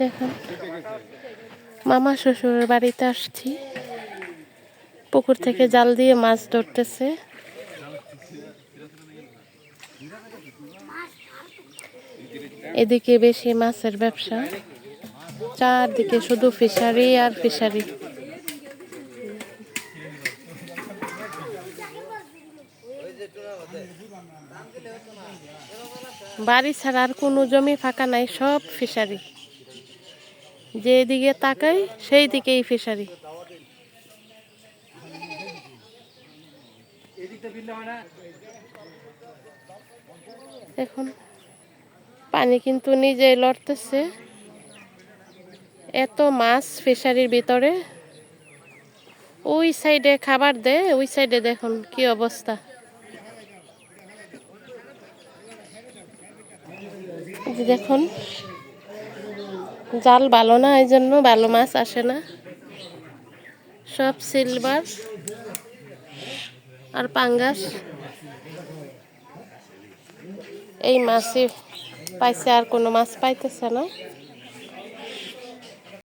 দেখুন, মামা শ্বশুরের বাড়িতে আসছি। পুকুর থেকে জাল দিয়ে মাছ ধরতেছে। এদিকে বেশি মাছের ব্যবসা। চারদিকে শুধু ফিশারি আর ফিশারি বাড়ি ছাড়া আর কোনো জমি ফাঁকা নাই, সব ফিশারি যেদিকে তাকাই সেই দিকেই ফিশারি। দেখুন, পানি কিন্তু নিজেই লড়তেছে। এত মাছ ফিশারির ভিতরে। ওই সাইডে খাবার দে ওই সাইডে দেখুন কি অবস্থা। দেখুন জাল ভালো না, এই জন্য ভালো মাছ আসে না। সব সিলভার আর পাঙ্গাস। এই মাছই পাইছে, আর কোনো মাছ পাইতেছে না।